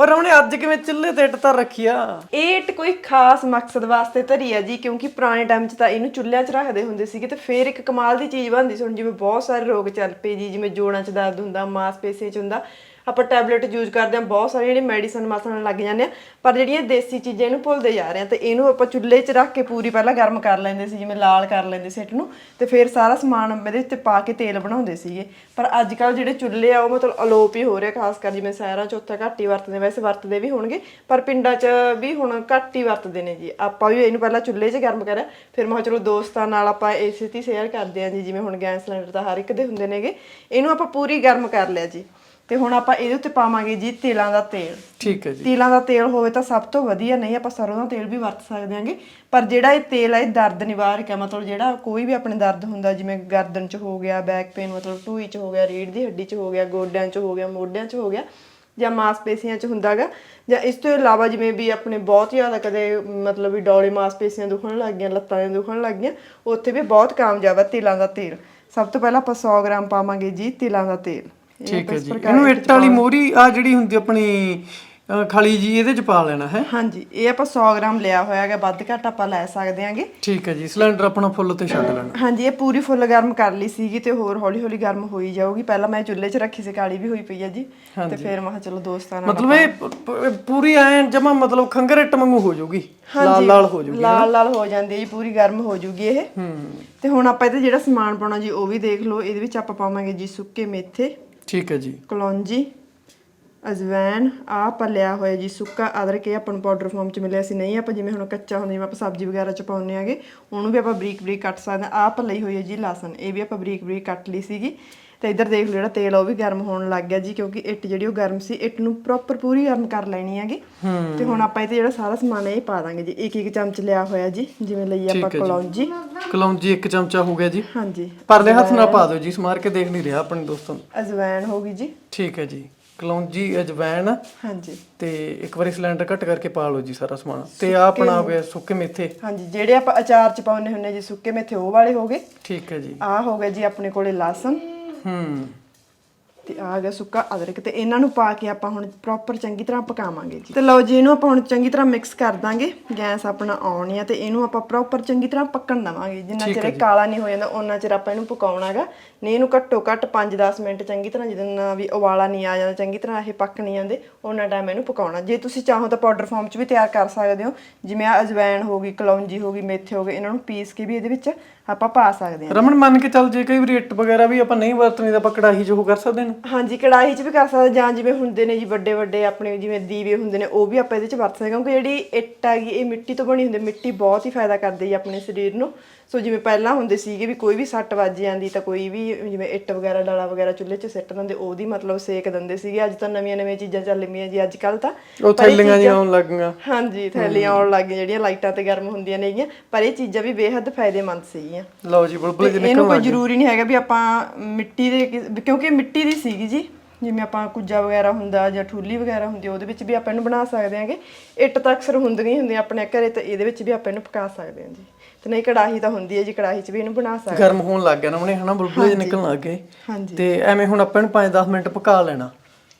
ਔਰ ਰਮਣੇ, ਅੱਜ ਕਿਵੇਂ ਚੁੱਲ੍ਹੇ ਤੇ ਇੱਟ ਤਾਂ ਰੱਖੀ ਆ? ਇਹ ਇੱਟ ਕੋਈ ਖਾਸ ਮਕਸਦ ਵਾਸਤੇ ਧਰੀ ਆ ਜੀ, ਕਿਉਂਕਿ ਪੁਰਾਣੇ ਟਾਈਮ 'ਚ ਤਾਂ ਇਹਨੂੰ ਚੁੱਲ੍ਹਿਆਂ 'ਚ ਰੱਖਦੇ ਹੁੰਦੇ ਸੀਗੇ ਤੇ ਫੇਰ ਇੱਕ ਕਮਾਲ ਦੀ ਚੀਜ਼ ਬਣਦੀ ਸੀ। ਹੁਣ ਜਿਵੇਂ ਬਹੁਤ ਸਾਰੇ ਰੋਗ ਚੱਲ ਪਏ ਜੀ, ਜਿਵੇਂ ਜੋੜਾਂ 'ਚ ਦਰਦ ਹੁੰਦਾ, ਮਾਸਪੇਸ਼ੀਆਂ 'ਚ ਹੁੰਦਾ ਆਪਾਂ ਟੈਬਲੇਟ ਯੂਜ਼ ਕਰਦੇ ਹਾਂ, ਬਹੁਤ ਸਾਰੇ ਜਿਹੜੇ ਮੈਡੀਸਨ ਮਸਲਣ ਲੱਗ ਜਾਂਦੇ ਆ, ਪਰ ਜਿਹੜੀਆਂ ਦੇਸੀ ਚੀਜ਼ਾਂ ਇਹਨੂੰ ਭੁੱਲਦੇ ਜਾ ਰਹੇ ਆ, ਤੇ ਇਹਨੂੰ ਆਪਾਂ ਚੁੱਲ੍ਹੇ 'ਚ ਰੱਖ ਕੇ ਪੂਰੀ ਪਹਿਲਾਂ ਗਰਮ ਕਰ ਲੈਂਦੇ ਸੀ, ਜਿਵੇਂ ਲਾਲ ਕਰ ਲੈਂਦੇ ਸੀ ਇੱਟ ਨੂੰ ਤੇ ਫਿਰ ਸਾਰਾ ਸਮਾਨ ਇਹਦੇ ਉੱਤੇ ਪਾ ਕੇ ਤੇਲ ਬਣਾਉਂਦੇ ਸੀਗੇ। ਪਰ ਅੱਜ ਕੱਲ ਜਿਹੜੇ ਚੁੱਲ੍ਹੇ ਆ, ਉਹ ਮਤਲਬ ਅਲੋਪ ਹੀ ਹੋ ਰਿਹਾ ਖਾਸ ਕਰ ਜਿਵੇਂ ਸ਼ਹਿਰਾਂ 'ਚ ਉੱਥੇ ਘੱਟ ਹੀ ਵਰਤਦੇ, ਵੈਸੇ ਵਰਤਦੇ ਵੀ ਹੋਣਗੇ, ਪਰ ਪਿੰਡਾਂ 'ਚ ਵੀ ਹੁਣ ਘੱਟ ਹੀ ਵਰਤਦੇ ਨੇ ਜੀ। ਆਪਾਂ ਵੀ ਇਹਨੂੰ ਪਹਿਲਾਂ ਚੁੱਲ੍ਹੇ 'ਚ ਗਰਮ ਕਰਿਆ, ਫਿਰ ਮੈਂ ਕਿਹਾ ਚਲੋ ਦੋਸਤਾਂ ਨਾਲ ਆਪਾਂ ਇਸੇ ਤੇ ਸ਼ੇਅਰ ਕਰਦੇ ਆਂ ਜੀ, ਜਿਵੇਂ ਹੁਣ ਗੈਸ ਸਿਲੰਡਰ ਤਾਂ ਹਰ ਇੱਕ ਦੇ ਹੁੰਦੇ ਨੇਗੇ, ਇਹਨੂੰ ਆਪਾਂ ਪੂਰੀ ਗਰਮ ਕਰ ਲਿਆ ਜੀ। ਤੇ ਹੁਣ ਆਪਾਂ ਇਹਦੇ ਉੱਤੇ ਪਾਵਾਂਗੇ ਜੀ ਤਿਲਾਂ ਦਾ ਤੇਲ। ਠੀਕ ਹੈ ਜੀ। ਤਿਲਾਂ ਦਾ ਤੇਲ ਹੋਵੇ ਤਾਂ ਸਭ ਤੋਂ ਵਧੀਆ ਨਹੀਂ ਆਪਾਂ ਸਰੋਂ ਦਾ ਤੇਲ ਵੀ ਵਰਤ ਸਕਦੇ ਆਂਗੇ ਪਰ ਜਿਹੜਾ ਇਹ ਤੇਲ ਹੈ ਇਹ ਦਰਦ ਨਿਵਾਰਕ ਹੈ। ਮਤਲਬ ਜਿਹੜਾ ਕੋਈ ਵੀ ਆਪਣੇ ਦਰਦ ਹੁੰਦਾ ਜਿਵੇਂ ਗਰਦਨ 'ਚ ਹੋ ਗਿਆ ਬੈਕ ਪੇਨ ਮਤਲਬ ਢੂਈ 'ਚ ਹੋ ਗਿਆ ਰੀੜ ਦੀ ਹੱਡੀ 'ਚ ਹੋ ਗਿਆ ਗੋਡਿਆਂ 'ਚ ਹੋ ਗਿਆ ਮੋਢਿਆਂ 'ਚ ਹੋ ਗਿਆ ਜਾਂ ਮਾਸਪੇਸ਼ੀਆਂ 'ਚ ਹੁੰਦਾਗਾ ਜਾਂ ਇਸ ਤੋਂ ਇਲਾਵਾ ਜਿਵੇਂ ਵੀ ਆਪਣੇ ਬਹੁਤ ਜ਼ਿਆਦਾ ਕਦੇ ਮਤਲਬ ਵੀ ਡੌਲੇ ਮਾਸਪੇਸ਼ੀਆਂ ਦੁਖਣ ਲੱਗ ਗਈਆਂ ਲੱਤਾਂ ਦੇ ਦੁਖਣ ਲੱਗ ਗਈਆਂ ਉੱਥੇ ਵੀ ਬਹੁਤ ਕਾਮਯਾਬ ਹੈ ਤਿਲਾਂ ਦਾ ਤੇਲ। ਸਭ ਤੋਂ ਪਹਿਲਾਂ ਆਪਾਂ 100 ਗ੍ਰਾਮ ਪਾਵਾਂਗੇ ਜੀ ਤਿਲਾਂ ਦਾ ਤੇਲ। ਠੀਕ ਹੈ ਜੀ। ਇਹਨੂੰ ਇੱਟ ਵਾਲੀ ਮੋਰੀ ਆ ਜਿਹੜੀ ਹੁੰਦੀ ਆਪਣੀ ਖਲੀ ਜੀ ਇਹਦੇ ਚ ਪਾ ਲੈਣਾ ਹੈ। ਹਾਂਜੀ ਇਹ ਆਪਾਂ 100 ਗ੍ਰਾਮ ਲਿਆ ਹੋਇਆ ਹੈਗਾ ਵੱਧ ਘੱਟ ਆਪਾਂ ਲੈ ਸਕਦੇ ਆਂਗੇ। ਠੀਕ ਹੈ ਜੀ ਸਿਲੰਡਰ ਆਪਣਾ ਫੁੱਲ ਤੇ ਛੱਡ ਲੈਣਾ। ਹਾਂਜੀ ਇਹ ਪੂਰੀ ਫੁੱਲ ਗਰਮ ਕਰ ਲਈ ਸੀਗੀ ਤੇ ਹੋਰ ਹੌਲੀ ਹੌਲੀ ਗਰਮ ਹੋਈ ਜਾਊਗੀ। ਪਹਿਲਾਂ ਮੈਂ ਚੁੱਲ੍ਹੇ 'ਚ ਰੱਖੀ ਸੀ ਕਾਲੀ ਵੀ ਹੋਈ ਪਈ ਆ ਜੀ। ਤੇ ਫਿਰ ਮੈਂ ਚਲੋ ਦੋਸਤਾਂ ਨਾਲ ਮਤਲਬ ਇਹ ਪੂਰੀ ਐ ਜਮਾ ਮਤਲਬ ਖੰਗਰ ਇੱਟ ਵਾਂਗੂ ਹੋ ਜਾਊਗੀ। ਲਾਲ ਲਾਲ ਹੋ ਜਾਊਗੀ ਲਾਲ ਲਾਲ ਹੋ ਜਾਂਦੀ ਹੈ ਜੀ ਪੂਰੀ ਗਰਮ ਹੋ ਜੂਗੀ ਇਹ। ਹੂੰ। ਤੇ ਹੁਣ ਆਪਾਂ ਇਹਦੇ ਜਿਹੜਾ ਸਮਾਨ ਪਾਉਣਾ ਜੀ ਉਹ ਵੀ ਦੇਖ ਲਓ। ਇਹਦੇ ਵਿੱਚ ਆਪਾਂ ਪਾਵਾਂਗੇ ਜੀ ਸੁੱਕੇ ਮੇਥੇ। ਠੀਕ ਹੈ ਜੀ। ਕਲੌਂਜੀ, ਅਜਵੈਨ ਆ ਪਲਿਆ ਹੋਇਆ ਜੀ ਸੁੱਕਾ ਅਦਰਕ, ਇਹ ਆਪਾਂ ਨੂੰ ਪਾਊਡਰ ਫਾਰਮ ਚ ਮਿਲਿਆ ਸੀ ਨਹੀਂ, ਆਪਾਂ ਜਿਵੇਂ ਹੁਣ ਕੱਚਾ ਹੁੰਦਾ ਜਿਵੇਂ ਆਪਾਂ ਸਬਜ਼ੀ ਵਗੈਰਾ ਚ ਪਾਉਂਦੇ ਆਗੇ ਉਹਨੂੰ ਵੀ ਆਪਾਂ ਬਰੀਕ ਬਰੀਕ ਕੱਟ ਸਕਦੇ ਆ ਆਹ ਪੱਲੀ ਹੋਈ ਹੈ ਜੀ ਲਸਣ, ਇਹ ਵੀ ਆਪਾਂ ਬਰੀਕ ਬਰੀਕ ਕੱਟ ਲਈ ਸੀਗੀ। ਤੇ ਇੱਧਰ ਦੇਖ ਲਓ ਜਿਹੜਾ ਤੇਲ ਉਹ ਵੀ ਗਰਮ ਹੋਣ ਲੱਗ ਗਿਆ ਜੀ ਕਿਉਂਕਿ ਇੱਟ ਜਿਹੜੀ ਉਹ ਗਰਮ ਸੀ ਇੱਟ ਨੂੰ ਪ੍ਰੋਪਰ ਪੂਰੀ ਗਰਮ ਕਰ ਲੈਣੀ ਹੈਗੀ। ਤੇ ਹੁਣ ਆਪਾਂ ਇਹ ਤੇ ਜਿਹੜਾ ਸਾਰਾ ਸਮਾਨ ਹੈ ਇਹ ਪਾ ਦਾਂਗੇ ਜੀ। ਇੱਕ ਇੱਕ ਚਮਚ ਲਿਆ ਹੋਇਆ ਜੀ ਜਿਵੇਂ ਲਈ ਆਪਾਂ ਕਲੌਂਜੀ। ਕਲੌਂਜੀ ਇੱਕ ਚਮਚਾ ਹੋ ਗਿਆ ਜੀ। ਹਾਂਜੀ। ਪਰਲੇ ਹੱਥ ਨਾਲ ਪਾ ਦਿਓ ਜੀ ਸਮਾਰ ਕੇ ਦੇਖ ਨਹੀਂ ਰਿਹਾ ਆਪਣੇ ਦੋਸਤਾਂ ਨੂੰ। ਅਜਵੈਨ ਹੋ ਗਈ ਜੀ। ਠੀਕ ਹੈ ਜੀ। ਕਲੌਂਜੀ ਅਜਵੈਣ। ਹਾਂਜੀ। ਤੇ ਇੱਕ ਵਾਰੀ ਸਿਲੰਡਰ ਕੱਟ ਕਰਕੇ ਪਾ ਲਓ ਜੀ ਸਾਰਾ ਸਮਾਨ। ਤੇ ਆ ਆਪਣਾ ਹੋ ਗਿਆ ਸੁੱਕੇ ਮੇਥੇ। ਹਾਂਜੀ ਜਿਹੜੇ ਆਪਾਂ ਅਚਾਰ ਚ ਪਾਉਂਦੇ ਹੁੰਨੇ ਜੀ ਸੁੱਕੇ ਮੇਥੇ ਉਹ ਵਾਲੇ ਹੋ ਗਏ। ਠੀਕ ਹੈ ਜੀ। ਆ ਹੋ ਗਿਆ ਜੀ ਆਪਣੇ ਕੋਲੇ ਲਸਣ ਹੂੰ ਤੇ ਆ ਗਿਆ ਸੁੱਕਾ ਅਦਰਕ ਤੇ ਇਹਨਾਂ ਨੂੰ ਪਾ ਕੇ ਆਪਾਂ ਹੁਣ ਪ੍ਰੋਪਰ ਚੰਗੀ ਤਰ੍ਹਾਂ ਪਕਾਵਾਂਗੇ ਜੀ। ਤੇ ਲਓ ਜੀ ਇਹਨੂੰ ਆਪਾਂ ਹੁਣ ਚੰਗੀ ਤਰ੍ਹਾਂ ਮਿਕਸ ਕਰ ਦਾਂਗੇ। ਗੈਸ ਆਪਣਾ ਆਨ ਆ ਤੇ ਇਹਨੂੰ ਆਪਾਂ ਪ੍ਰੋਪਰ ਚੰਗੀ ਤਰ੍ਹਾਂ ਪੱਕਣ ਦਵਾਂਗੇ। ਜਿੰਨਾ ਚਿਰ ਇਹ ਕਾਲਾ ਨਹੀਂ ਹੋ ਜਾਂਦਾ ਉਹਨਾਂ ਚਿਰ ਆਪਾਂ ਇਹਨੂੰ ਪਕਾਉਣਾਗਾ ਨਹੀਂ ਇਹਨੂੰ ਘੱਟੋ ਘੱਟ 5-10 ਮਿੰਟ ਚੰਗੀ ਤਰ੍ਹਾਂ ਜਦੋਂ ਵੀ ਉਬਾਲਾ ਨਹੀਂ ਆ ਜਾਂਦਾ ਚੰਗੀ ਤਰ੍ਹਾਂ ਇਹ ਪੱਕ ਨਹੀਂ ਜਾਂਦੇ ਉਹਨਾਂ ਟਾਈਮ ਇਹਨੂੰ ਪਕਾਉਣਾ। ਜੇ ਤੁਸੀਂ ਚਾਹੋ ਤਾਂ ਪਾਊਡਰ ਫਾਰਮ 'ਚ ਵੀ ਤਿਆਰ ਕਰ ਸਕਦੇ ਹੋ। ਜਿਵੇਂ ਆ ਅਜਵਾਇਣ ਹੋ ਗਈ ਕਲੌਂਜੀ ਹੋ ਗਈ ਮੇਥੇ ਹੋ ਗਏ ਇਹਨਾਂ ਨੂੰ ਪੀਸ ਕੇ ਵੀ ਇਹਦੇ ਵਿੱਚ ਆਪਾਂ ਪਾ ਸਕਦੇ ਹਾਂ। ਰਮਨ ਮੰਨ ਕੇ ਚੱਲ ਜੇ ਕਈ ਵਾਰੀ ਇੱਟ ਵਗੈਰਾ ਵੀ ਆਪਾਂ ਨਹੀਂ ਵਰਤਣੀ ਤਾਂ ਆਪਾਂ ਕੜਾਹੀ 'ਚ ਉਹ ਕਰ ਸਕਦੇ ਨੇ। ਹਾਂਜੀ ਕੜਾਹੀ 'ਚ ਵੀ ਕਰ ਸਕਦੇ ਜਾਂ ਜਿਵੇਂ ਹੁੰਦੇ ਨੇ ਜੀ ਵੱਡੇ ਵੱਡੇ ਆਪਣੇ ਜਿਵੇਂ ਦੀਵੇ ਹੁੰਦੇ ਨੇ ਉਹ ਵੀ ਆਪਾਂ ਇਹਦੇ 'ਚ ਵਰਤ ਸਕਦੇ ਕਿਉਂਕਿ ਜਿਹੜੀ ਇੱਟ ਹੈਗੀ ਇਹ ਮਿੱਟੀ ਤੋਂ ਬਣੀ ਹੁੰਦੀ। ਮਿੱਟੀ ਬਹੁਤ ਹੀ ਫਾਇਦਾ ਕਰਦੀ ਹੈ ਆਪਣੇ ਸਰੀਰ ਨੂੰ। ਸੋ ਜਿਵੇਂ ਪਹਿਲਾਂ ਹੁੰਦੇ ਸੀਗੇ ਵੀ ਕੋਈ ਵੀ ਸੱਟ ਵੱਜ ਜਾਂਦੀ ਤਾਂ ਕੋਈ ਵੀ ਜਿਵੇਂ ਇੱਟ ਵਗੈਰਾ ਡਾਲਾ ਵਗੈਰਾ ਚੁੱਲ੍ਹੇ 'ਚ ਸਿੱਟ ਦਿੰਦੇ ਉਹਦੀ ਮਤਲਬ ਸੇਕ ਦਿੰਦੇ ਸੀਗੇ। ਅੱਜ ਤਾਂ ਨਵੀਆਂ ਨਵੀਆਂ ਚੀਜ਼ਾਂ ਚੱਲ ਪਈਆਂ ਜੀ ਅੱਜ ਕੱਲ ਤਾਂ ਉਹ ਥੈਲੀਆਂ ਜਿਹੀਆਂ ਆਉਣ ਲੱਗ ਗਈਆਂ। ਹਾਂਜੀ ਥੈਲੀਆਂ ਆਉਣ ਲੱਗ ਗਈਆਂ ਜਿਹੜੀਆਂ ਲਾਈਟਾਂ ਤੇ ਗਰਮ ਹੁੰਦੀਆਂ ਨੇਗੀਆਂ ਪਰ ਇਹ ਚੀਜ਼ਾਂ ਵੀ ਬੇਹੱਦ ਫਾਇਦੇਮੰਦ ਸੀਗੀਆਂ। ਲਓ ਜੀ ਬੁਲਬੁਲ ਜੀ ਇਹਨੂੰ ਕੋਈ ਜ਼ਰੂਰੀ ਨਹੀਂ ਹੈਗਾ ਵੀ ਆਪਾਂ ਮਿੱਟੀ ਦੇ ਕਿਉਂਕਿ ਮਿੱਟੀ ਦੀ ਸੀਗੀ ਜੀ ਜਿਵੇਂ ਆਪਾਂ ਕੁੱਜਾ ਵਗੈਰਾ ਹੁੰਦਾ ਜਾਂ ਠੂਲੀ ਵਗੈਰਾ ਹੁੰਦੀ ਆ, ਉਹਦੇ ਵਿੱਚ ਵੀ ਆਪਾਂ ਇਹਨੂੰ ਬਣਾ ਸਕਦੇ ਹਾਂਗੇ ਇੱਟ ਤਾਂ ਅਕਸਰ ਹੁੰਦੀਆਂ ਹੀ ਹੁੰਦੀਆਂ ਆਪਣੇ ਘਰੇ ਤਾਂ ਇਹਦੇ ਵਿੱਚ ਵੀ ਆਪਾਂ ਇਹਨੂੰ ਪਕਾ ਸਕਦੇ ਹਾਂ ਜੀ। ਤੇ ਨਹੀਂ ਕੜਾਹੀ ਤਾਂ ਹੁੰਦੀ ਹੈ ਜੀ ਕੜਾਹੀ 'ਚ ਵੀ ਇਹਨੂੰ ਬਣਾ ਸਕਦੇ ਗਰਮ ਹੋਣ ਲੱਗ ਗਿਆ ਨਾ ਉਹਨੇ ਹਨਾ ਬੁਲਬੁਲ ਜੀ ਨਿਕਲਣ ਲੱਗ ਗਏ। ਹਾਂਜੀ। ਤੇ ਐਵੇਂ ਹੁਣ ਆਪਾਂ ਇਹਨੂੰ 5-10 ਮਿੰਟ ਪਕਾ ਲੈਣਾ।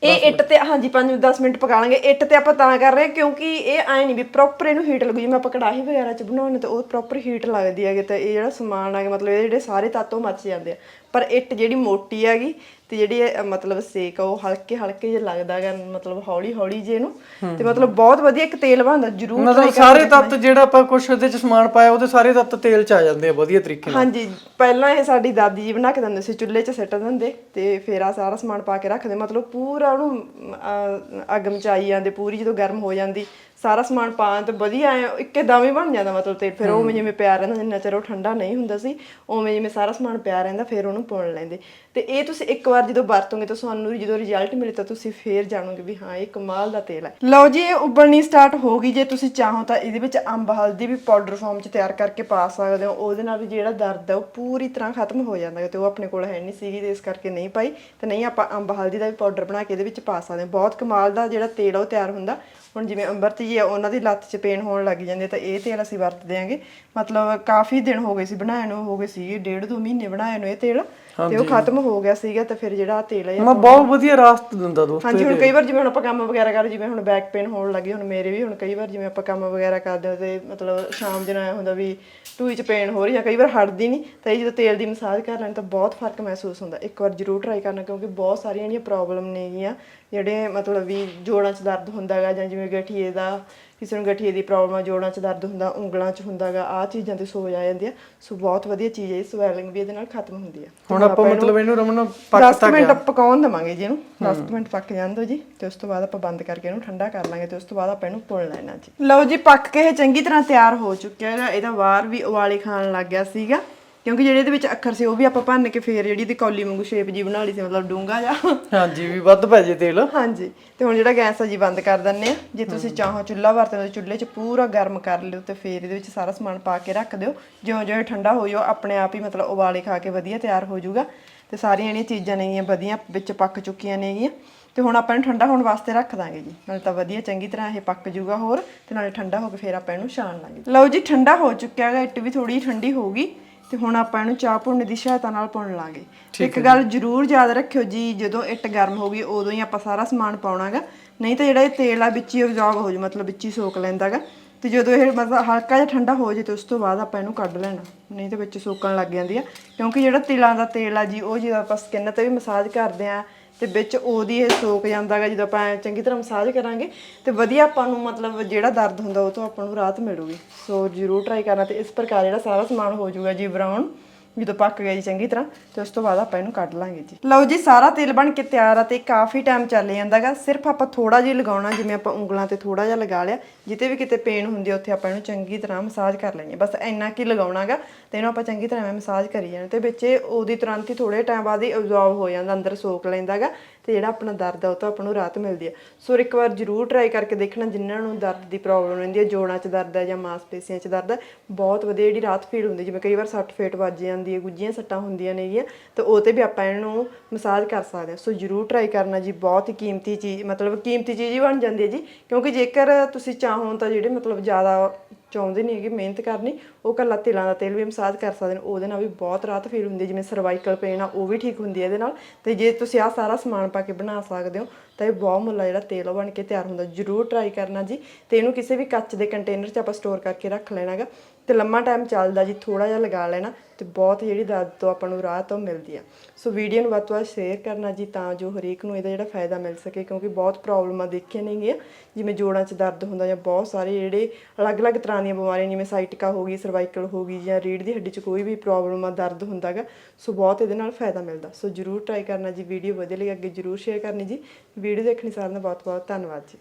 ਇਹ ਇੱਟ ਤੇ ਹਾਂਜੀ 5-10 ਮਿੰਟ ਪਕਾ ਲਾਂਗੇ। ਇੱਟ ਤੇ ਆਪਾਂ ਤਾਂ ਕਰ ਰਹੇ ਹਾਂ ਕਿਉਂਕਿ ਇਹ ਐ ਨਹੀਂ ਵੀ ਪ੍ਰੋਪਰ ਇਹਨੂੰ ਹੀਟ ਲੱਗੂ। ਜਿਵੇਂ ਆਪਾਂ ਕੜਾਹੀ ਵਗੈਰਾ 'ਚ ਬਣਾਉਣੇ ਤਾਂ ਉਹ ਪ੍ਰੋਪਰ ਹੀਟ ਲੱਗਦੀ ਹੈਗੀ ਤਾਂ ਇਹ ਜਿਹੜਾ ਸਮਾਨ ਹੈਗਾ ਮਤਲਬ ਇਹ ਜਿਹੜੇ ਸਾਰੇ ਤੱਤ ਉਹ ਮੱਚ ਜਾਂਦੇ ਆ। ਪਰ ਇੱਟ ਜਿਹੜੀ ਮੋਟੀ ਹੈਗੀ ਤੇ ਜਿਹੜੀ ਇਹ ਮਤਲਬ ਸੇਕ ਆ ਉਹ ਹਲਕੇ ਹਲਕੇ ਜਿਹਾ ਲੱਗਦਾ ਹੈਗਾ ਮਤਲਬ ਹੌਲੀ ਹੌਲੀ ਜੇ ਇਹਨੂੰ। ਤੇ ਮਤਲਬ ਬਹੁਤ ਵਧੀਆ ਇੱਕ ਤੇਲ ਬਣਦਾ ਜ਼ਰੂਰ ਮਤਲਬ ਸਾਰੇ ਤੱਤ ਜਿਹੜਾ ਆਪਾਂ ਕੁਛ ਉਹਦੇ ਚ ਸਮਾਨ ਪਾਇਆ ਉਹਦੇ ਸਾਰੇ ਤੱਤ ਤੇਲ ਚ ਆ ਜਾਂਦੇ ਆ ਵਧੀਆ ਤਰੀਕੇ ਨਾਲ। ਹਾਂਜੀ ਪਹਿਲਾਂ ਇਹ ਸਾਡੀ ਦਾਦੀ ਜੀ ਬਣਾ ਕੇ ਦਿੰਦੇ ਸੀ ਚੁੱਲ੍ਹੇ 'ਚ ਸਿੱਟ ਦਿੰਦੇ ਤੇ ਫਿਰ ਆ ਸਾਰਾ ਸਮਾਨ ਪਾ ਕੇ ਰੱਖਦੇ ਮਤਲਬ ਪੂਰਾ ਉਹਨੂੰ ਅਹ, ਅੱਗ ਮਚਾਈ ਜਾਂਦੇ ਪੂਰੀ ਜਦੋਂ ਗਰਮ ਹੋ ਜਾਂਦੀ ਸਾਰਾ ਸਮਾਨ ਪਾਣ ਤੇ ਵਧੀਆ ਐ ਇੱਕੇ ਦਮ ਹੀ ਬਣ ਜਾਂਦਾ ਮਤਲਬ ਤੇ ਫਿਰ ਉਹ ਜਿਵੇਂ ਪਿਆ ਰਹਿੰਦਾ ਜਿੰਨਾ ਚਿਰ ਉਹ ਠੰਡਾ ਨਹੀਂ ਹੁੰਦਾ ਸੀ ਉਵੇਂ ਜਿਵੇਂ ਸਾਰਾ ਸਮਾਨ ਪਿਆ ਰਹਿੰਦਾ ਫਿਰ ਉਹਨੂੰ ਪੁਣ ਲੈਂਦੇ। ਤੇ ਇਹ ਤੁਸੀਂ ਇੱਕ ਵਾਰ ਜਦੋਂ ਵਰਤੋਗੇ ਤਾਂ ਤੁਹਾਨੂੰ ਜਦੋਂ ਰਿਜ਼ਲਟ ਮਿਲੇ ਤਾਂ ਤੁਸੀਂ ਫੇਰ ਜਾਣੋਗੇ ਵੀ ਹਾਂ ਇਹ ਕਮਾਲ ਦਾ ਤੇਲ ਹੈ। ਲਓ ਜੀ ਇਹ ਉਬਲਣੀ ਸਟਾਰਟ ਹੋ ਗਈ। ਜੇ ਤੁਸੀਂ ਚਾਹੋ ਤਾਂ ਇਹਦੇ ਵਿੱਚ ਅੰਬ ਹਲਦੀ ਵੀ ਪਾਊਡਰ ਫਾਰਮ 'ਚ ਤਿਆਰ ਕਰਕੇ ਪਾ ਸਕਦੇ ਹੋ। ਉਹਦੇ ਨਾਲ ਵੀ ਜਿਹੜਾ ਦਰਦ ਹੈ ਉਹ ਪੂਰੀ ਤਰ੍ਹਾਂ ਖਤਮ ਹੋ ਜਾਂਦਾ ਹੈ ਤੇ ਉਹ ਆਪਣੇ ਕੋਲ ਹੈ ਨਹੀਂ ਸੀਗੀ ਤੇ ਇਸ ਕਰਕੇ ਨਹੀਂ ਪਾਈ। ਤੇ ਨਹੀਂ ਆਪਾਂ ਅੰਬ ਹਲਦੀ ਦਾ ਵੀ ਪਾਊਡਰ ਬਣਾ ਕੇ ਇਹਦੇ ਵਿੱਚ ਪਾ ਸਕਦੇ ਹਾਂ। ਬਹੁਤ ਕਮਾਲ ਦਾ ਜਿਹੜਾ ਤੇਲ ਉਹ ਤਿਆਰ ਹੁੰਦਾ। ਹੁਣ ਜਿਵੇਂ ਅੰਮ੍ਰਿਤ ਜੀ ਆ, ਉਹਨਾਂ ਦੀ ਲੱਤ 'ਚ ਪੇਨ ਹੋਣ ਲੱਗ ਜਾਂਦੀ ਹੈ ਤਾਂ ਇਹ ਤੇਲ ਅਸੀਂ ਵਰਤਦੇ ਆਂਗੇ। ਮਤਲਬ ਕਾਫੀ ਦਿਨ ਹੋ ਗਏ ਸੀ ਬਣਾਏ ਨੂੰ, ਹੋ ਗਏ ਸੀ, ਡੇਢ ਦੋ ਮਹੀਨੇ ਬਣਾਏ ਨੂੰ ਇਹ ਤੇਲ। ਤੇ ਉਹ ਖਤਮ ਹੋ ਗਿਆ ਸੀਗਾ ਤਾਂ ਫਿਰ ਜਿਹੜਾ ਤੇਲ ਹੈ ਮੈਂ ਬਹੁਤ ਵਧੀਆ ਰਾਸਤ ਦਿੰਦਾ ਦੋਸਤੋ ਹਾਂਜੀ ਹੁਣ ਕਈ ਵਾਰ ਜਿਵੇਂ ਹੁਣ ਆਪਾਂ ਕੰਮ ਵਗੈਰਾ ਕਰ ਜਿਵੇਂ ਹੁਣ ਬੈਕ ਪੇਨ ਹੋਣ ਲੱਗੀ ਹੁਣ ਮੇਰੇ ਵੀ ਹੁਣ ਕਈ ਵਾਰ ਜਿਵੇਂ ਆਪਾਂ ਕੰਮ ਵਗੈਰਾ ਕਰਦੇ ਹਾਂ ਤੇ ਮਤਲਬ ਸ਼ਾਮ ਦੇ ਨਾਲ ਹੁੰਦਾ ਵੀ ਟੂਈ ਚ ਪੇਨ ਹੋ ਰਹੀ ਆ ਕਈ ਵਾਰ ਹਟਦੀ ਨਹੀਂ ਤਾਂ ਇਹ ਜਦੋਂ ਤੇਲ ਦੀ ਮਸਾਜ ਕਰ ਲੈਣ ਤਾਂ ਬਹੁਤ ਫ਼ਰਕ ਮਹਿਸੂਸ ਹੁੰਦਾ। ਇੱਕ ਵਾਰ ਜ਼ਰੂਰ ਟਰਾਈ ਕਰਨਾ ਕਿਉਂਕਿ ਬਹੁਤ ਸਾਰੀਆਂ ਜਿਹੜੀਆਂ ਪ੍ਰੋਬਲਮ ਨੇਗੀਆਂ ਜਿਹੜੇ ਮਤਲਬ ਵੀ ਜੋੜਾਂ 'ਚ ਦਰਦ ਹੁੰਦਾਗਾ ਜਾਂ ਜਿਵੇਂ ਗਠੀਏ ਦਾ ਕਿਸੇ ਨੂੰ ਗਠੀਏ ਦੀ ਪ੍ਰੋਬਲਮ ਆ ਜੋੜਾਂ 'ਚ ਦਰਦ ਹੁੰਦਾ ਉਂਗਲਾਂ 'ਚ ਹੁੰਦਾਗਾ ਆਹ ਚੀਜ਼ਾਂ ਤੇ ਸੋਜ ਆ ਜਾਂਦੀ ਆ। ਸੋ ਬਹੁਤ ਵਧੀਆ ਚੀਜ਼ ਹੈ ਇਹ ਸਵੈਲਿੰਗ ਵੀ ਇਹਦੇ ਨਾਲ ਖਤਮ ਹੁੰਦੀ ਆ। ਹੁਣ ਆਪਾਂ ਮਤਲਬ ਇਹਨੂੰ ਰਮਨ ਪੱਕ 10 ਮਿੰਟ ਪਕਾਉਣ ਦਵਾਂਗੇ ਜੀ ਇਹਨੂੰ। 10 ਮਿੰਟ ਪੱਕ ਜਾਣ ਦਿਓ ਜੀ ਤੇ ਉਸ ਤੋਂ ਬਾਅਦ ਆਪਾਂ ਬੰਦ ਕਰਕੇ ਇਹਨੂੰ ਠੰਡਾ ਕਰ ਲਾਂਗੇ ਤੇ ਉਸ ਤੋਂ ਬਾਅਦ ਆਪਾਂ ਇਹਨੂੰ ਪੁੱਲ ਲੈਣਾ ਜੀ। ਲਓ ਜੀ ਪੱਕ ਕੇ ਇਹ ਚੰਗੀ ਤਰ੍ਹਾਂ ਤਿਆਰ ਹੋ ਚੁੱਕਿਆ ਹੈਗਾ। ਇਹਦਾ ਵਾਰ ਵੀ ਉਵਾਲੇ ਖਾਣ ਲੱਗ ਗਿਆ ਸੀਗਾ। ਕਿਉਂਕਿ ਜਿਹੜੇ ਇਹਦੇ ਵਿੱਚ ਅੱਖਰ ਸੀ ਉਹ ਵੀ ਆਪਾਂ ਭੰਨ ਕੇ ਫੇਰ ਜਿਹੜੀ ਦੀ ਕੌਲੀ ਵਾਂਗੂ ਸ਼ੇਪ ਜੀ ਬਣਾ ਲਈ ਸੀ ਮਤਲਬ ਡੂੰਗਾ ਜਾ ਹਾਂਜੀ ਵੀ ਵੱਧ ਪੈ ਜੇ ਤੇਲ। ਹਾਂਜੀ ਤੇ ਹੁਣ ਜਿਹੜਾ ਗੈਸ ਆ ਜੀ ਬੰਦ ਕਰ ਦਿੰਨੇ ਆ। ਜੇ ਤੁਸੀਂ ਚਾਹੋ ਚੁੱਲ੍ਹਾ ਵਰਤਦੇ ਹੋ ਚੁੱਲ੍ਹੇ 'ਚ ਪੂਰਾ ਗਰਮ ਕਰ ਲਿਓ ਤੇ ਫੇਰ ਇਹਦੇ ਵਿੱਚ ਸਾਰਾ ਸਮਾਨ ਪਾ ਕੇ ਰੱਖ ਦਿਓ। ਜਿਉਂ ਜਿਉਂ ਇਹ ਠੰਡਾ ਹੋ ਜਾਓ ਆਪਣੇ ਆਪ ਹੀ ਮਤਲਬ ਉਬਾਲੇ ਖਾ ਕੇ ਵਧੀਆ ਤਿਆਰ ਹੋ ਜਾਊਗਾ। ਤੇ ਸਾਰੀਆਂ ਜਿਹੜੀਆਂ ਚੀਜ਼ਾਂ ਨੇਗੀਆਂ ਵਧੀਆ ਵਿੱਚ ਪੱਕ ਚੁੱਕੀਆਂ ਨੇਗੀਆਂ ਤੇ ਹੁਣ ਆਪਾਂ ਇਹਨੂੰ ਠੰਡਾ ਹੋਣ ਵਾਸਤੇ ਰੱਖ ਦਾਂਗੇ ਜੀ। ਨਾਲੇ ਤਾਂ ਵਧੀਆ ਚੰਗੀ ਤਰ੍ਹਾਂ ਇਹ ਪੱਕ ਜਾਊਗਾ ਹੋਰ ਤੇ ਨਾਲੇ ਠੰਡਾ ਹੋ ਕੇ ਫੇਰ ਆਪਾਂ ਇਹਨੂੰ ਛਾਣ ਲਾਂਗੇ। ਲਓ ਜੀ ਠੰਡਾ ਹੋ ਚੁੱਕਿਆ ਹੈਗਾ ਇੱਟ ਵੀ ਥੋੜੀ ਠੰਡੀ ਹੋਊਗੀ ਤੇ ਹੁਣ ਆਪਾਂ ਇਹਨੂੰ ਚਾਹ ਭੁੰਨ ਦੀ ਸਹਾਇਤਾ ਨਾਲ ਭੁੰਨ ਲਾਂਗੇ। ਇੱਕ ਗੱਲ ਜ਼ਰੂਰ ਯਾਦ ਰੱਖਿਓ ਜੀ ਜਦੋਂ ਇੱਟ ਗਰਮ ਹੋਗੀ ਉਦੋਂ ਹੀ ਆਪਾਂ ਸਾਰਾ ਸਮਾਨ ਪਾਉਣਾਗਾ। ਨਹੀਂ ਤਾਂ ਜਿਹੜਾ ਇਹ ਤੇਲ ਆ ਵਿੱਚ ਹੀ ਅਬਜ਼ੌਰਬ ਹੋ ਜੂ ਮਤਲਬ ਵਿੱਚ ਹੀ ਸੋਕ ਲੈਂਦਾਗਾ। ਤੇ ਜਦੋਂ ਇਹ ਮਤਲਬ ਹਲਕਾ ਜਿਹਾ ਠੰਡਾ ਹੋ ਜੇ ਤੇ ਉਸ ਤੋਂ ਬਾਅਦ ਆਪਾਂ ਇਹਨੂੰ ਕੱਢ ਲੈਣਾ। ਨਹੀਂ ਤਾਂ ਵਿੱਚ ਸੋਕਣ ਲੱਗ ਜਾਂਦੀ ਆ। ਕਿਉਂਕਿ ਜਿਹੜਾ ਤਿਲਾਂ ਦਾ ਤੇਲ ਆ ਜੀ ਉਹ ਜਦੋਂ ਆਪਾਂ ਸਕਿਨ ਤੇ ਵੀ ਮਸਾਜ ਕਰਦੇ ਆ ਤੇ ਵਿੱਚ ਉਹਦੀ ਇਹ ਸੋਕ ਜਾਂਦਾਗਾ, ਜਦੋਂ ਆਪਾਂ ਚੰਗੀ ਤਰ੍ਹਾਂ ਮਸਾਜ ਕਰਾਂਗੇ, ਤੇ ਵਧੀਆ ਆਪਾਂ ਨੂੰ ਮਤਲਬ ਜਿਹੜਾ ਦਰਦ ਹੁੰਦਾ ਉਹ ਤੋਂ ਆਪਾਂ ਨੂੰ ਰਾਹਤ ਮਿਲੂਗੀ। ਸੋ ਜਰੂਰ ਟਰਾਈ ਕਰਨਾ ਤੇ ਇਸ ਪ੍ਰਕਾਰ ਜਿਹੜਾ ਸਾਰਾ ਸਮਾਨ ਹੋ ਜਾਊਗਾ ਜੀ ਬਰਾਊਨ ਜਦੋਂ ਪੱਕ ਗਿਆ ਜੀ ਚੰਗੀ ਤਰ੍ਹਾਂ, ਤੇ ਉਸ ਤੋਂ ਬਾਅਦ ਆਪਾਂ ਇਹਨੂੰ ਕੱਢ ਲਾਂਗੇ ਜੀ। ਲਓ ਜੀ, ਸਾਰਾ ਤੇਲ ਬਣ ਕੇ ਤਿਆਰ ਆ ਤੇ ਕਾਫੀ ਟਾਈਮ ਚੱਲ ਜਾਂਦਾਗਾ। ਸਿਰਫ ਆਪਾਂ ਥੋੜਾ ਜਿਹਾ ਲਗਾਉਣਾ, ਜਿਵੇਂ ਆਪਾਂ ਉਂਗਲਾਂ ਤੇ ਥੋੜਾ ਜਿਹਾ ਲਗਾ ਲਿਆ ਜਿੱਤੇ ਵੀ ਕਿਤੇ ਪੇਨ ਹੁੰਦੀ ਆ, ਉੱਥੇ ਆਪਾਂ ਇਹਨੂੰ ਚੰਗੀ ਤਰ੍ਹਾਂ ਮਸਾਜ ਕਰ ਲੈਣੀ ਆ ਬਸ ਇੰਨਾ ਕੀ ਲਗਾਉਣਾਗਾ ਤੇ ਇਹਨੂੰ ਆਪਾਂ ਚੰਗੀ ਤਰ੍ਹਾਂ ਮਸਾਜ ਕਰੀ ਜਾਣਾ। ਤੇ ਵਿੱਚ ਇਹ ਉਹਦੀ ਤੁਰੰਤ ਹੀ ਥੋੜੇ ਟਾਈਮ ਬਾਅਦ ਹੀ ਅਬਜ਼ੌਰਬ ਹੋ ਜਾਂਦਾ, ਅੰਦਰ ਸੋਕ ਲੈਂਦਾਗਾ। ਤੇ ਜਿਹੜਾ ਆਪਣਾ ਦਰਦ ਆ ਉਹ ਤੋਂ ਆਪਾਂ ਨੂੰ ਰਾਹਤ ਮਿਲਦੀ ਹੈ ਸੋ ਇੱਕ ਵਾਰ ਜਰੂਰ ਟਰਾਈ ਕਰਕੇ ਦੇਖਣਾ ਜਿਨ੍ਹਾਂ ਨੂੰ ਦਰਦ ਦੀ ਪ੍ਰੋਬਲਮ ਰਹਿੰਦੀ ਹੈ ਜੋੜਾਂ 'ਚ ਦਰਦ ਹੈ ਜਾਂ ਮਾਸਪੇਸ਼ੀਆਂ 'ਚ ਦਰਦ ਹੈ ਬਹੁਤ ਵਧੀਆ ਜਿਹੜੀ ਰਾਹਤ ਫੀਲ ਹੁੰਦੀ ਜਿਵੇਂ ਕਈ ਵਾਰ ਸੱਟ ਫੇਟ ਵੱਜ ਜਾਂਦੀ ਹੈ ਗੁੱਜੀਆਂ ਸੱਟਾਂ ਹੁੰਦੀਆਂ ਨੇਗੀਆਂ, ਤੇ ਉਹ ਤੇ ਵੀ ਆਪਾਂ ਇਹਨੂੰ ਮਸਾਜ ਕਰ ਸਕਦੇ ਹਾਂ ਸੋ ਜਰੂਰ ਟਰਾਈ ਕਰਨਾ ਜੀ, ਬਹੁਤ ਹੀ ਕੀਮਤੀ ਚੀਜ਼, ਮਤਲਬ ਕੀਮਤੀ ਚੀਜ਼ ਹੀ ਬਣ ਜਾਂਦੀ ਹੈ ਜੀ, ਕਿਉਂਕਿ ਜੇਕਰ ਤੁਸੀਂ ਚਾਹੋ ਤਾਂ ਜਿਹੜੇ ਮਤਲਬ ਜ਼ਿਆਦਾ ਚਾਹੁੰਦੇ ਨਹੀਂ ਹੈਗੇ, ਮਿਹਨਤ ਕਰਨੀ, ਉਹ ਕੱਲਾ ਤਿਲਾਂ ਦਾ ਤੇਲ ਵੀ ਮਸਾਜ ਕਰ ਸਕਦੇ ਨੇ, ਉਹਦੇ ਨਾਲ ਵੀ ਬਹੁਤ ਰਾਹਤ ਫੀਲ ਹੁੰਦੀ ਹੈ, ਜਿਵੇਂ ਸਰਵਾਈਕਲ ਪੇਨ ਆ, ਉਹ ਵੀ ਠੀਕ ਹੁੰਦੀ ਹੈ ਇਹਦੇ ਨਾਲ। ਤੇ ਜੇ ਤੁਸੀਂ ਆਹ ਸਾਰਾ ਸਮਾਨ ਪਾ ਕੇ ਬਣਾ ਸਕਦੇ ਹੋ ਤਾਂ ਇਹ ਬਹੁਤ ਮੁੱਲਾ ਜਿਹੜਾ ਤੇਲ ਆ ਬਣ ਕੇ ਤਿਆਰ ਹੁੰਦਾ। ਜਰੂਰ ਟਰਾਈ ਕਰਨਾ ਜੀ। ਤੇ ਇਹਨੂੰ ਕਿਸੇ ਵੀ ਕੱਚ ਦੇ ਕੰਟੇਨਰ 'ਚ ਆਪਾਂ ਸਟੋਰ ਕਰਕੇ ਰੱਖ ਲੈਣਾਗਾ। ਤੇ ਲੰਮਾ ਟਾਈਮ ਚੱਲਦਾ ਜੀ ਥੋੜਾ ਜਿਹਾ ਲਗਾ ਲੈਣਾ ਤੇ ਬਹੁਤ ਜਿਹੜੀ ਦਰਦ ਤੋਂ ਆਪਾਂ ਨੂੰ ਰਾਹਤ ਉਹ ਮਿਲਦੀ ਆ। ਸੋ ਵੀਡੀਓ ਨੂੰ ਵੱਧ ਤੋਂ ਵੱਧ ਸ਼ੇਅਰ ਕਰਨਾ ਜੀ, ਤਾਂ ਜੋ ਹਰੇਕ ਨੂੰ ਇਹਦਾ ਜਿਹੜਾ ਫਾਇਦਾ ਮਿਲ ਸਕੇ, ਕਿਉਂਕਿ ਬਹੁਤ ਪ੍ਰੋਬਲਮਾਂ ਦੇਖੀਆਂ ਨੇਗੀਆਂ ਜਿਵੇਂ ਜੋੜਾਂ 'ਚ ਦਰਦ ਹੁੰਦਾ ਜਾਂ ਬਹੁਤ ਸਾਰੇ ਜਿਹੜੇ ਅਲੱਗ-ਅਲੱਗ ਤਰ੍ਹਾਂ ਦੀਆਂ ਬਿਮਾਰੀਆਂ, ਜਿਵੇਂ ਸਾਈਟਿਕਾ ਹੋ ਗਈ ਸਰਵਾਈਕਲ ਹੋ ਗਈ ਜਾਂ ਰੀੜ ਦੀ ਹੱਡੀ 'ਚ ਕੋਈ ਵੀ ਪ੍ਰੋਬਲਮ ਆ, ਦਰਦ ਹੁੰਦਾਗਾ। ਸੋ ਬਹੁਤ ਇਹਦੇ ਨਾਲ ਫਾਇਦਾ ਮਿਲਦਾ। ਸੋ ਜਰੂਰ ਟਰਾਈ ਕਰਨਾ ਜੀ ਵੀਡੀਓ ਵਧੀਆ ਲੱਗੇ, ਅੱਗੇ ਜਰੂਰ ਸ਼ੇਅਰ ਕਰਨੀ ਜੀ। ਵੀਡੀਓ ਦੇਖਣੀ ਸਾਰਿਆਂ ਦਾ ਬਹੁਤ-ਬਹੁਤ ਧੰਨਵਾਦ ਜੀ।